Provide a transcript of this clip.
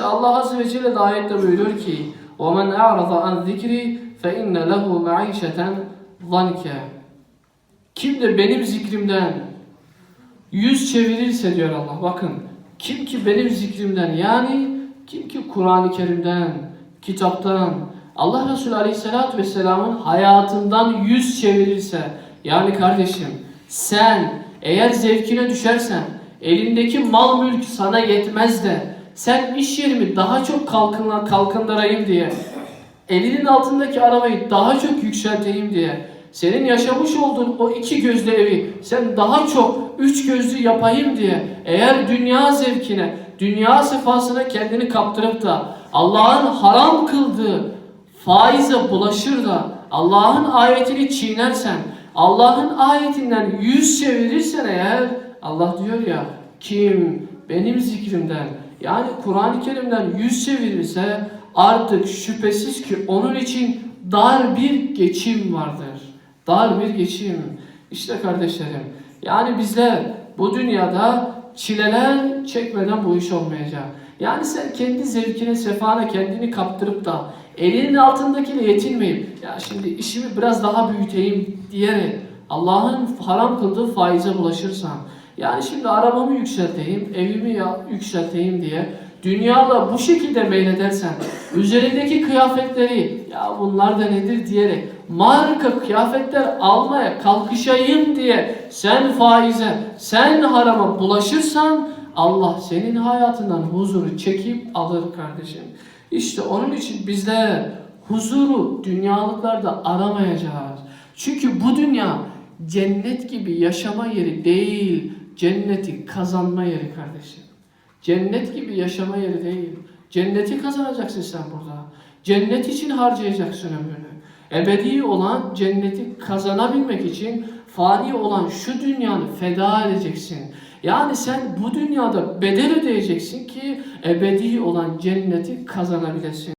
Allah Azze ve Celle de ayette buyuruyor ki وَمَنْ أَعْرَضَ عَنْ ذِكْرِ فَاِنَّ لَهُ مَعِيشَةً ضَنْكَ Kim de benim zikrimden yüz çevirirse diyor Allah. Bakın kim ki benim zikrimden yani kim ki Kur'an-ı Kerim'den, kitaptan, Allah Resulü Aleyhisselatü Vesselam'ın hayatından yüz çevirirse yani kardeşim sen eğer zevkine düşersen elindeki mal mülk sana yetmez de sen iş yerimi daha çok kalkınla, kalkındırayım diye elinin altındaki arabayı daha çok yükselteyim diye senin yaşamış olduğun o iki gözlü evi sen daha çok üç gözlü yapayım diye eğer dünya zevkine, dünya sefasına kendini kaptırıp da Allah'ın haram kıldığı faize bulaşır da Allah'ın ayetini çiğnersen, Allah'ın ayetinden yüz çevirirsen eğer Allah diyor ya kim benim zikrimden yani Kur'an-ı Kerim'den yüz çevirirse artık şüphesiz ki onun için dar bir geçim vardır. Dar bir geçim. İşte kardeşlerim yani bizler bu dünyada çileler çekmeden bu iş olmayacak. Yani sen kendi zevkine, sefana kendini kaptırıp da elinin altındakiyle yetinmeyip ya şimdi işimi biraz daha büyüteyim diyerek Allah'ın haram kıldığı faize bulaşırsan yani şimdi arabamı yükselteyim, evimi yükselteyim diye dünyada bu şekilde meyledersen üzerindeki kıyafetleri ya bunlar da nedir diyerek marka kıyafetler almaya kalkışayım diye sen faize, sen harama bulaşırsan Allah senin hayatından huzuru çekip alır kardeşim. İşte onun için bizler huzuru dünyalıklarda aramayacağız. Çünkü bu dünya cennet gibi yaşama yeri değil, cenneti kazanma yeri kardeşim. Cennet gibi yaşama yeri değil. Cenneti kazanacaksın sen burada. Cennet için harcayacaksın ömrünü. Ebedi olan cenneti kazanabilmek için fani olan şu dünyanı feda edeceksin. Yani sen bu dünyada bedel ödeyeceksin ki ebedi olan cenneti kazanabilesin.